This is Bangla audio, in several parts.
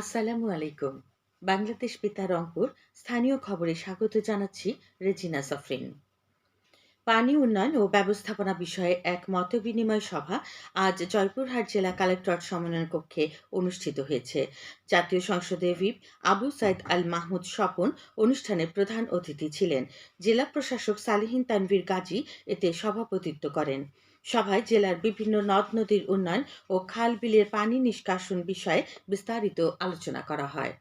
আসসালামু আলাইকুম। বাংলাদেশ পিতা রংপুর, স্থানীয় খবরে স্বাগত জানাচ্ছি রেজিনা সফরিন। পানি উন্নয়ন ও ব্যবস্থাপনা বিষয়ে এক মতবিনিময় সভা আজ জয়পুরহাট জেলা কালেক্টরেট সমন্বয় কক্ষে অনুষ্ঠিত হয়েছে। জাতীয় সংসদের হুইপ আবু সাইদ আল মাহমুদ স্বপন অনুষ্ঠানে প্রধান অতিথি ছিলেন। জেলা প্রশাসক সালিহিন তানভীর গাজী এতে সভাপতিত্ব করেন। সভায় জেলার বিভিন্ন নদ নদীর উন্নয়ন ও খাল বিলের পানি নিষ্কাশন বিষয়ে বিস্তারিত আলোচনা করা হয়।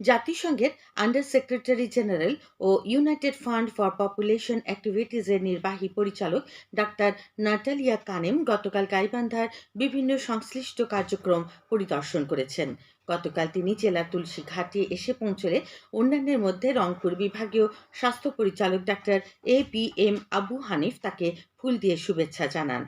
জাতিসংঘের আন্ডার সেক্রেটারি জেনারেল ও ইউনাইটেড ফান্ড ফর পপুলেশন অ্যাক্টিভিটিজের নির্বাহী পরিচালক ডাক্তার নাটালিয়া কানেম গতকাল গাইবান্ধার বিভিন্ন সংশ্লিষ্ট কার্যক্রম পরিদর্শন করেছেন। গতকাল তিনি জেলার তুলসী ঘাটে এসে পৌঁছলে অন্যান্যের মধ্যে রংপুর বিভাগীয় স্বাস্থ্য পরিচালক doctor A B M Abu Hanif তাকে ফুল দিয়ে শুভেচ্ছা জানান।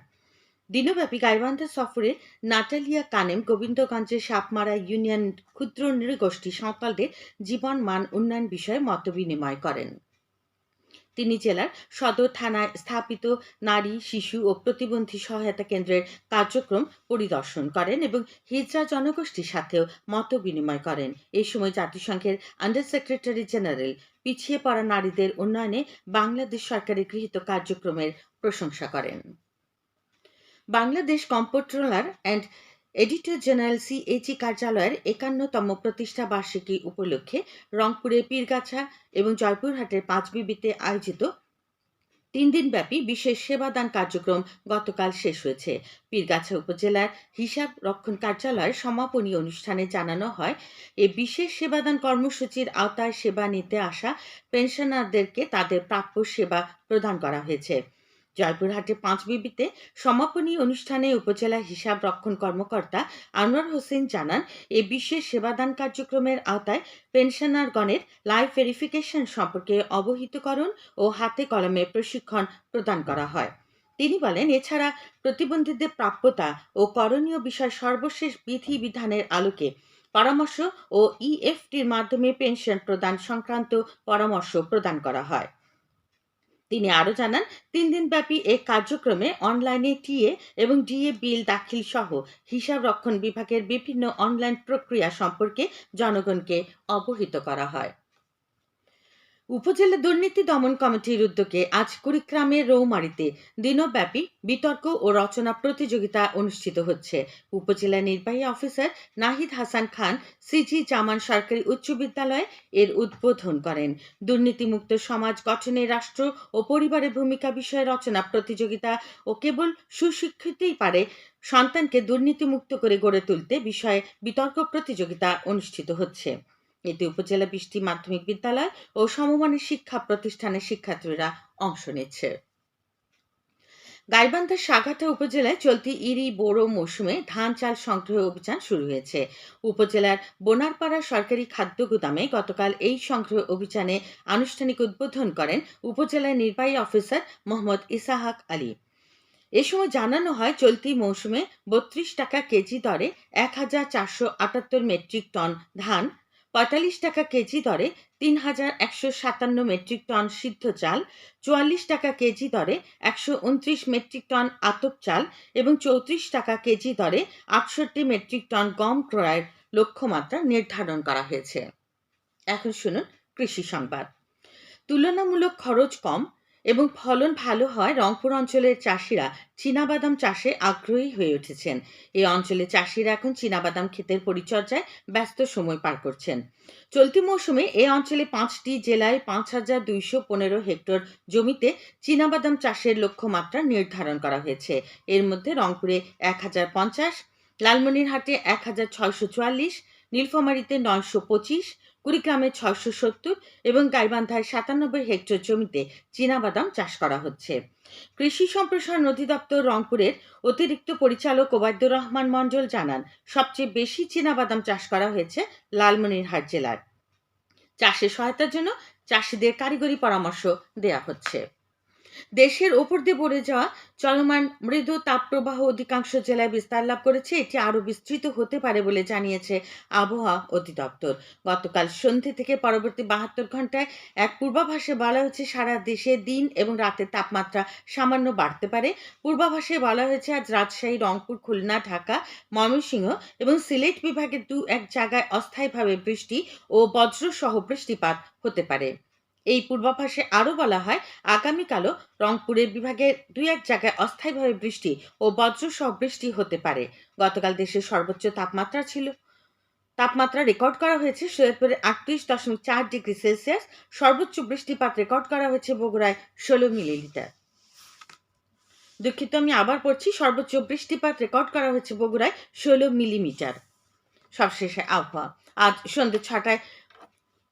দিনব্যাপী গাইবান্ধা সফরে নাটালিয়া কানেম গোবিন্দগঞ্জের সাপমারা ইউনিয়ন ক্ষুদ্র নৃগোষ্ঠী সাঁওতালদের জীবন, মান, উন্নয়ন বিষয়ে মতবিনিময় করেন। তিনি জেলার সদর থানায় স্থাপিত নারী, শিশু ও প্রতিবন্ধী সহায়তা কেন্দ্রের কার্যক্রম পরিদর্শন করেন এবং হিজরা জনগোষ্ঠীর সাথেও মত বিনিময় করেন। এই সময় জাতিসংঘের আন্ডার সেক্রেটারি জেনারেল পিছিয়ে পড়া নারীদের উন্নয়নে বাংলাদেশ সরকারের গৃহীত কার্যক্রমের প্রশংসা করেন। Bangladesh comptroller and auditor general সিএইচই কার্যালয়ের একান্নতম প্রতিষ্ঠা বার্ষিকী উপলক্ষে রংপুরের পীরগাছা এবং জয়পুরহাটের পাঁচবিবিতে আয়োজিত তিন দিনব্যাপী বিশেষ সেবাদান কার্যক্রম গতকাল শেষ হয়েছে। পীরগাছা উপজেলার হিসাব রক্ষণ কার্যালয়ের সমাপনী অনুষ্ঠানে জানানো হয়, এ বিশেষ সেবাদান কর্মসূচির আওতায় সেবা নিতে আসা পেনশনারদেরকে তাদের প্রাপ্য সেবা প্রদান করা হয়েছে। জয়পুরহাটে পাঁচবিবিতে সমাপনী অনুষ্ঠানে উপজেলা হিসাব রক্ষণ কর্মকর্তা আনোয়ার হোসেন জানান, এ বিশেষ সেবাদান কার্যক্রমের আওতায় পেনশনারগণের লাইফ ভেরিফিকেশন সম্পর্কে অবহিতকরণ ও হাতে কলমে প্রশিক্ষণ প্রদান করা হয়। তিনি বলেন, এছাড়া প্রতিবন্ধীদের প্রাপ্যতা ও করণীয় বিষয় সর্বশেষ বিধি বিধানের আলোকে পরামর্শ ও ইএফটির মাধ্যমে পেনশন প্রদান সংক্রান্ত পরামর্শ প্রদান করা হয়। তিনি আরও জানান, তিন দিনব্যাপী এ কার্যক্রমে অনলাইনে টিএ এবং ডিএ বিল দাখিল সহ হিসাব রক্ষণ বিভাগের বিভিন্ন অনলাইন প্রক্রিয়া সম্পর্কে জনগণকে অবহিত করা হয়। উপজেলা দুর্নীতি দমন কমিটির উদ্যোগে আজ কুড়িগ্রামের রৌমারিতে দিনব্যাপী বিতর্ক ও রচনা প্রতিযোগিতা অনুষ্ঠিত হচ্ছে। উপজেলা নির্বাহী অফিসার নাহিদ হাসান খান সিজি জামান সরকারি উচ্চ বিদ্যালয়ে এর উদ্বোধন করেন। দুর্নীতিমুক্ত সমাজ গঠনে রাষ্ট্র ও পরিবারের ভূমিকা বিষয়ে রচনা প্রতিযোগিতা ও কেবল সুশিক্ষিতই পারে, সন্তানকে দুর্নীতিমুক্ত করে গড়ে তুলতে বিষয়ে বিতর্ক প্রতিযোগিতা অনুষ্ঠিত হচ্ছে। এতে উপজেলা বৃষ্টি মাধ্যমিক বিদ্যালয় ও সমমানের শিক্ষা প্রতিষ্ঠানের শিক্ষার্থীরা অংশ নিচ্ছে। গাইবান্ধার সাঘাটা উপজেলায় চলতি ইরি বোরো মৌসুমে ধান চাল সংগ্রহ অভিযান শুরু হয়েছে। উপজেলার বোনারপাড়া সরকারি খাদ্য গুদামে গতকাল এই সংগ্রহ অভিযানে আনুষ্ঠানিক উদ্বোধন করেন উপজেলার নির্বাহী অফিসার মোহাম্মদ ইসাহাক আলী। এ সময় জানানো হয়, চলতি মৌসুমে বত্রিশ টাকা কেজি দরে এক হাজার চারশো আটাত্তর মেট্রিক টন ধান পঁয়তাল্লিশ টাকা কেজি দরে তিন হাজার একশো সাতান্ন মেট্রিক টন সিদ্ধ চাল, চুয়াল্লিশ টাকা কেজি দরে একশো উনত্রিশ মেট্রিক টন আতপ চাল এবং চৌত্রিশ টাকা কেজি দরে আটষট্টি মেট্রিক টন গম ক্রয়ের লক্ষ্যমাত্রা নির্ধারণ করা হয়েছে। এখন শুনুন কৃষি সংবাদ। তুলনামূলক খরচ কম এবং ফলন ভালো হয়, রংপুর অঞ্চলের চাষিরা চীনাবাদাম চাষে আগ্রহী হয়ে উঠেছেন। এই অঞ্চলে চাষিরা এখন চীনাবাদাম ক্ষেতের পরিচর্যায় ব্যস্ত সময় পার করছেন। চলতি মৌসুমে এই অঞ্চলে পাঁচটি জেলায় পাঁচ হাজার দুইশো পনেরো হেক্টর জমিতে চীনাবাদাম চাষের লক্ষ্যমাত্রা নির্ধারণ করা হয়েছে। এর মধ্যে রংপুরে এক হাজার পঞ্চাশ, লালমনিরহাটে এক হাজার ছয়শো চুয়াল্লিশ, নীলফামারীতে নয়শো পঁচিশ কুড়িগ্রামে ছয়শো সত্তর এবং গাইবান্ধায় সাতানব্বই হেক্টর জমিতে চীনাবাদাম চাষ করা হচ্ছে। কৃষি সম্প্রসারণ অধিদপ্তর রংপুরের অতিরিক্ত পরিচালক ওবায়দুর রহমান মণ্ডল জানান, সবচেয়ে বেশি চীনাবাদাম চাষ করা হয়েছে লালমনিরহাট জেলার। চাষে সহায়তার জন্য চাষিদের কারিগরি পরামর্শ দেয়া হচ্ছে। দেশের ওপর দিয়ে বয়ে যাওয়া চলমান মৃদু তাপপ্রবাহ অধিকাংশ জেলায় বিস্তার লাভ করেছে। এটি আরও বিস্তৃত হতে পারে বলে জানিয়েছে আবহাওয়া অধিদপ্তর। গতকাল সন্ধে থেকে পরবর্তী বাহাত্তর ঘন্টায় এক পূর্বাভাসে বলা হয়েছে, সারা দেশে দিন এবং রাতের তাপমাত্রা সামান্য বাড়তে পারে। পূর্বাভাসে বলা হয়েছে, আজ রাজশাহী, রংপুর, খুলনা, ঢাকা, ময়মনসিংহ এবং সিলেট বিভাগের দু এক জায়গায় অস্থায়ীভাবে বৃষ্টি ও বজ্রসহ বৃষ্টিপাত হতে পারে। এই পূর্বাভাসে আরও বলা হয়, আগামীকালও রংপুরের বিভাগের দুই এক জায়গায় অস্থায়ীভাবে বৃষ্টি ও বজ্রসহ বৃষ্টি হতে পারে। গতকাল দেশের সর্বোচ্চ তাপমাত্রা ছিল, তাপমাত্রা রেকর্ড করা হয়েছে সৈয়দপুরে আটত্রিশ দশমিক চার ডিগ্রি সেলসিয়াস। সর্বোচ্চ বৃষ্টিপাত রেকর্ড করা হয়েছে বগুড়ায় ষোলো মিলিলিটার দুঃখিত, আমি আবার পড়ছি, সর্বোচ্চ বৃষ্টিপাত রেকর্ড করা হয়েছে বগুড়ায় ষোলো মিলিমিটার। সবশেষে আবহাওয়া। আজ সন্ধ্যে ছটায়